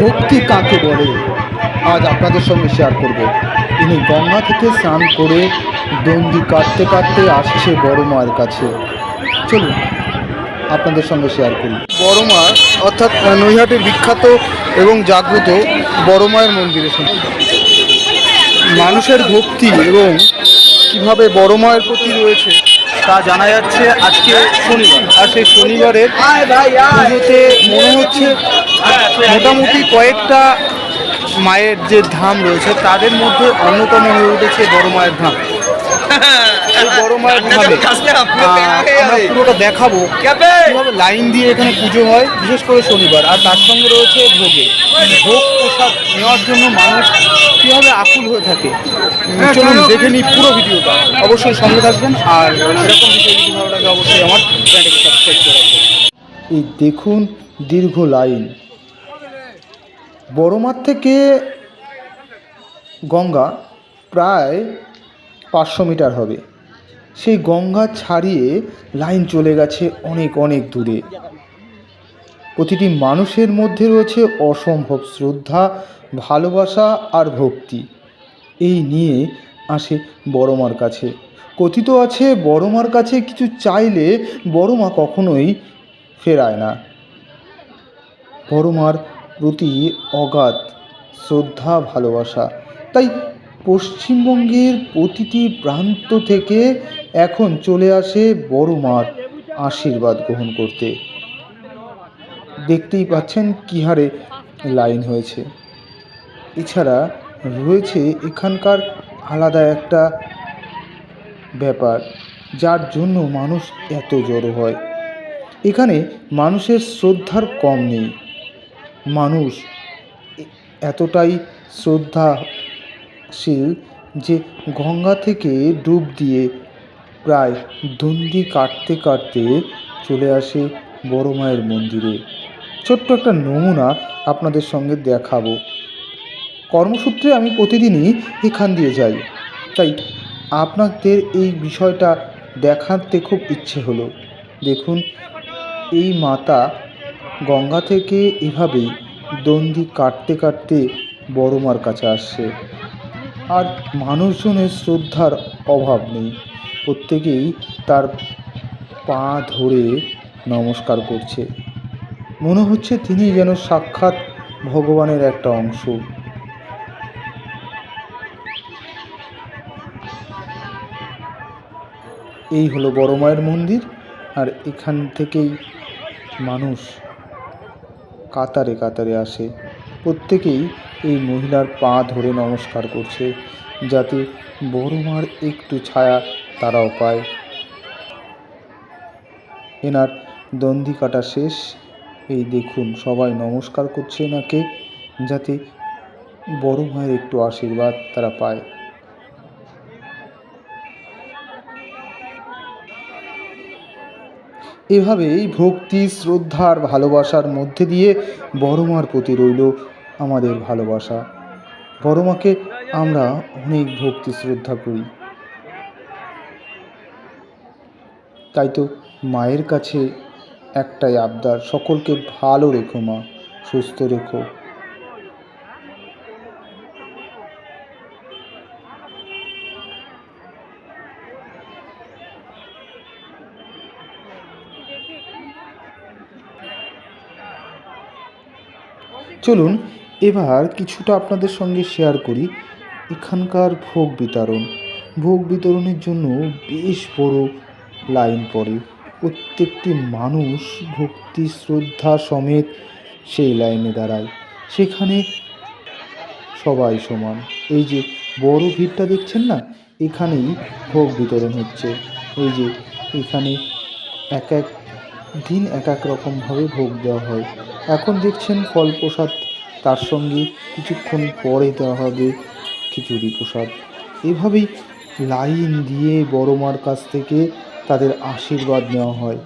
ভক্তি কাকে বলে? আজ আপনাদের সঙ্গে শেয়ার করব। ইনি গঙ্গা থেকে স্নান করে দণ্ডি কাটতে কাটতে আসছে বড় মায়ের কাছে। চলুন, আপনাদের সঙ্গে শেয়ার করি। বড় মা, অর্থাৎ নৈহাটের বিখ্যাত এবং জাগ্রত বড় মায়ের মন্দিরে মানুষের ভক্তি এবং কীভাবে বড় মায়ের প্রতি রয়েছে তা জানা যাচ্ছে আজকে শনিবার। আর সেই শনিবারের পুজোতে মনে হচ্ছে মোটামুটি কয়েকটা মায়ের যে ধাম রয়েছে, তাদের মধ্যে অন্যতম হয়ে উঠেছে বড় মায়ের ধাম। পুরোটা দেখাবো। কীভাবে লাইন দিয়ে এখানে পুজো হয় বিশেষ করে শনিবার। আর তার সঙ্গে রয়েছে ভোগে। ভোগ প্রসাদ নেওয়ার জন্য মানুষ কীভাবে আকুল হয়ে থাকে চলুন দেখে নিই পুরো ভিডিওটা। অবশ্যই সঙ্গে থাকবেন। আর এরকম ভিডিও যদি ভালো লাগে অবশ্যই আমার চ্যানেলকে সাবস্ক্রাইব করে এই দেখুন দীর্ঘ লাইন। বড়মার থেকে গঙ্গা প্রায় পাঁচশো মিটার হবে। সেই গঙ্গা ছাড়িয়ে লাইন চলে গেছে অনেক অনেক দূরে। প্রতিটি মানুষের মধ্যে রয়েছে অসম্ভব শ্রদ্ধা, ভালোবাসা আর ভক্তি। এই নিয়ে আসে বড়মার কাছে। কথিত আছে, বড়মার কাছে কিছু চাইলে বড়মা কখনোই ফেরায় না। বড়মার প্রতি অগাধ শ্রদ্ধা, ভালোবাসা। তাই পশ্চিমবঙ্গের প্রতিটি প্রান্ত থেকে এখন চলে আসে বড় মার আশীর্বাদ গ্রহণ করতে। দেখতেই পাচ্ছেন কী হারে লাইন হয়েছে। এছাড়া রয়েছে এখানকার আলাদা একটা ব্যাপার, যার জন্য মানুষ এত জড়ো হয়। এখানে মানুষের শ্রদ্ধার কম নেই। মানুষ এতটাই এতটাই শ্রদ্ধাশীল যে গঙ্গা থেকে ডুব দিয়ে প্রায় দণ্ডি কাটতে কাটতে চলে আসে বড় মায়ের মন্দিরে। ছোট্ট একটা নমুনা আপনাদের সঙ্গে দেখাবো। কর্মসূত্রে আমি প্রতিদিনই এখান দিয়ে যাই। তাই আপনাদের এই বিষয়টা দেখাতে খুব ইচ্ছে হলো। দেখুন, এই মাতা গঙ্গা থেকে এভাবেই দণ্ডি কাটতে কাটতে বড় মার কাছে আসছে। আর মানুষজনের শ্রদ্ধার অভাব নেই। প্রত্যেকেই তার পা ধরে নমস্কার করছে। মনে হচ্ছে তিনি যেন সাক্ষাৎ ভগবানের একটা অংশ। এই হলো বড় মায়ের মন্দির, আর এখান থেকেই মানুষ কাতারে কাতারে আসে। প্রত্যেকেই এই মহিলার পা ধরে নমস্কার করছে যাতে বড় মার একটু ছায়া তারাও পায়। এনার দন্দি কাটা শেষ। এই দেখুন, সবাই নমস্কার করছে এনাকে যাতে বড় মায়ের একটু আশীর্বাদ তারা পায়। এভাবেই ভক্তি শ্রদ্ধার ভালোবাসার মধ্যে দিয়ে বড়মার প্রতি রইল আমাদের ভালোবাসা। বড়মাকে আমরা অনেক ভক্তি, শ্রদ্ধা করি। তাই তো মায়ের কাছে একটাই আবদার, সকলকে ভালো রেখো মা, সুস্থ রেখো। চলুন এবার কিছুটা আপনাদের সঙ্গে শেয়ার করি এখানকার ভোগ বিতরণ। ভোগ বিতরণের জন্য বেশ বড় লাইন পড়ে। প্রত্যেকটি মানুষ ভক্তি, শ্রদ্ধা সমেত সেই লাইনে দাঁড়ায়। সেখানে সবাই সমান। এই যে বড় ভিড়টা দেখছেন না? এখানেই ভোগ বিতরণ হচ্ছে। এই যে এখানে এক এক দিন এক এক রকমভাবে ভোগ দেওয়া হয়। এখন দেখছেন ফল প্রসাদ তার সঙ্গে কিছুক্ষণ পরে দেওয়া হবে খিচুড়ি প্রসাদ। এভাবেই লাইন দিয়ে বড় মার কাছ থেকে তাদের আশীর্বাদ নেওয়া হয়।